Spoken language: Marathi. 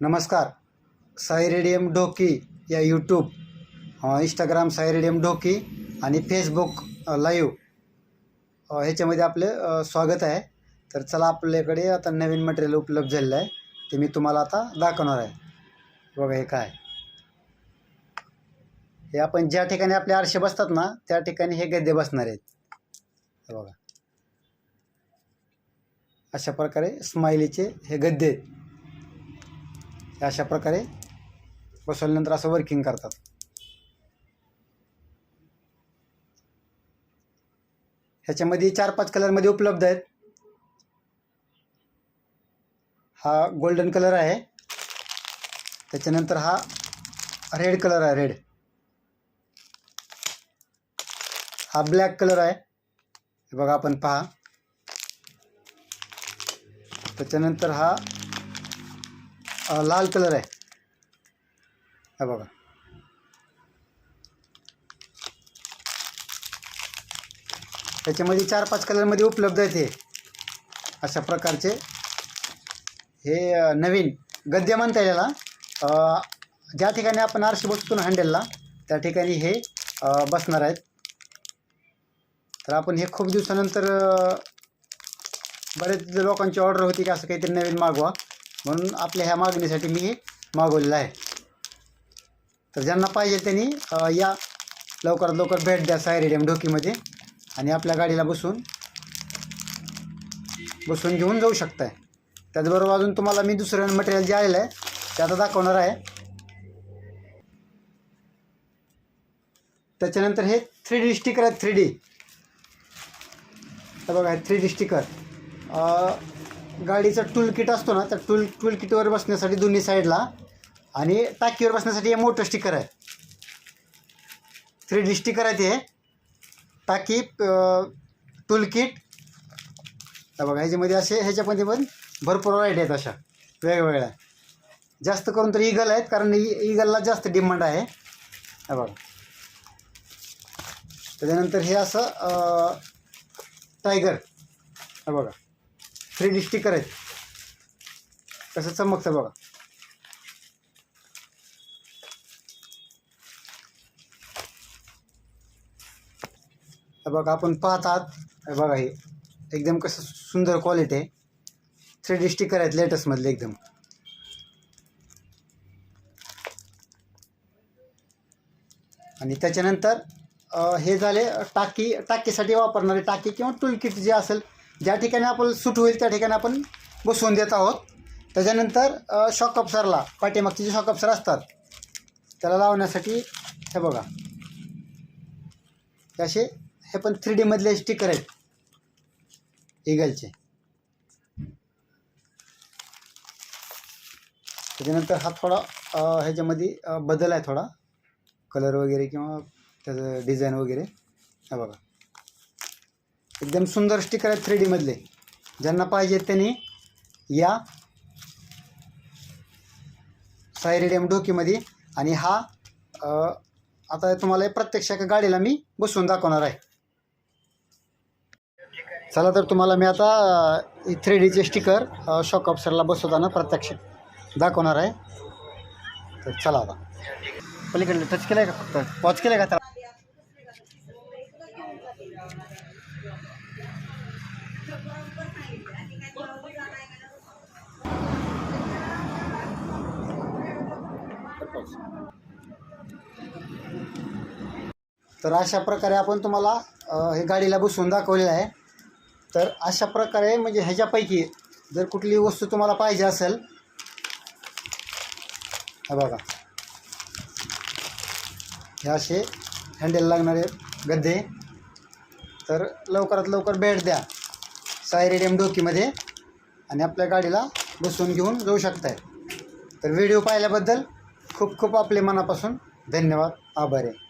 नमस्कार. साई रेडियम ढोकी या YouTube Instagram Sai radium Dhoki आणि फेसबुक लाईव्ह ह्याच्यामध्ये आपले स्वागत आहे. तर चला आपल्याकडे आता नवीन मटेरियल उपलब्ध झालेलं आहे ते मी तुम्हाला आता दाखवणार आहे. बघा हे काय. हे आपण ज्या ठिकाणी आपले आरशे बसतात ना त्या ठिकाणी हे गद्दे बसणार आहेत. बघा. अशा प्रकारे स्माइलीचे हे गद्दे आहेत. हे अशा प्रकारे बसवल्यानंतर असं वर्किंग करतात. ह्याच्यामध्ये चार पाच कलरमध्ये उपलब्ध आहेत. हा गोल्डन कलर आहे. त्याच्यानंतर हा रेड कलर आहे रेड हा ब्लॅक कलर आहे. हे बघा आपण पहा. त्याच्यानंतर हा लाल कलर आहे. हा बघा. त्याच्यामध्ये चार पाच कलरमध्ये उपलब्ध आहेत हे. अशा प्रकारचे. हे नवीन गद्य म्हणता येईल याला. ज्या ठिकाणी आपण आरशी बसतो ना हँडलला त्या ठिकाणी हे बसणार आहेत. तर आपण हे खूप दिवसानंतर बरेच लोकांची ऑर्डर होती की असं काहीतरी नवीन मागवा. म्हणून आपल्या ह्या मागणीसाठी मी हे मागवलेलं आहे. तर ज्यांना पाहिजे त्यांनी या लवकरात लवकर भेट द्या सायरेडियम ढोकीमध्ये आणि आपल्या गाडीला बसून बसून घेऊन जाऊ शकताय. त्याचबरोबर अजून तुम्हाला मी दुसरं मटेरियल जे आलेलं आहे ते आता दाखवणार आहे. त्याच्यानंतर हे थ्री डी स्टिकर आहेत थ्री डी तर बघा थ्री डी स्टिकर गाडीचा टूल किट असतो ना त्या टूल टूल किटवर बसण्यासाठी दोन्ही साईडला आणि टाकीवर बसण्यासाठी हे मोठं स्टिकर आहे. थ्री डी स्टिकर आहे ते. टाकी टूल किट बघा ह्याच्यामध्ये असे ह्याच्यामध्ये पण भरपूर व्हरायटी आहेत अशा. वेगवेगळ्या. जास्त करून तर इगल आहेत कारण e-, इ इगलला जास्त डिमांड आहे. हे बघा. त्याच्यानंतर हे असं टायगर हे बघा. थ्री डी स्टिकर आहेत कसं चमकतं बघा. हे बघा आपण पाहत आहात हे बघा हे एकदम कसं सुंदर क्वालिटी आहे. थ्री डी स्टिकर आहेत लेटेस्टमधले एकदम. आणि त्याच्यानंतर हे झाले टाकी टाकीसाठी वापरणारे टाकी किंवा टूल किट जे असेल ज्या ठिकाणी आपण सूट होईल त्या ठिकाणी आपण बसवून देत आहोत. त्याच्यानंतर शॉक अप्सरला पाठीमागचे जे शॉक अप्सर असतात त्याला लावण्यासाठी हे बघा. असे हे पण थ्री डीमधले स्टिकर आहेत. इगलचे त्याच्यानंतर हा थोडा ह्याच्यामध्ये बदल आहे थोडा. कलर वगैरे किंवा त्याचं डिझाईन वगैरे. हे बघा. एकदम सुंदर स्टिकर आहेत थ्री डीमधले ज्यांना पाहिजे त्यांनी या सायरेडियम डोकीमध्ये. आणि हा आता तुम्हाला प्रत्यक्ष एका गाडीला मी बसवून दाखवणार आहे. चला तर तुम्हाला मी आता थ्री डीचे स्टिकर शॉक ऑप्सरला बसवताना प्रत्यक्ष दाखवणार आहे. तर चला आता. पलीकडले टच केलं आहे का फक्त? वॉच केलं आहे का त्याला? तर अशा प्रकारे आपण तुम्हाला हे गाडीला बसून दाखवलेलं आहे. तर अशा प्रकारे म्हणजे ह्याच्यापैकी जर कुठली वस्तू तुम्हाला पाहिजे असेल हा बघा. हे असे हँडल लागणारे गद्दे. तर लवकरात लवकर भेट द्या. सायरेडियम डोकीमध्ये आणि आपल्या गाडीला बसवून घेऊन जाऊ शकताय. तर व्हिडिओ पाहिल्याबद्दल खूप खूप आपले मनापासून धन्यवाद. आभार आहे.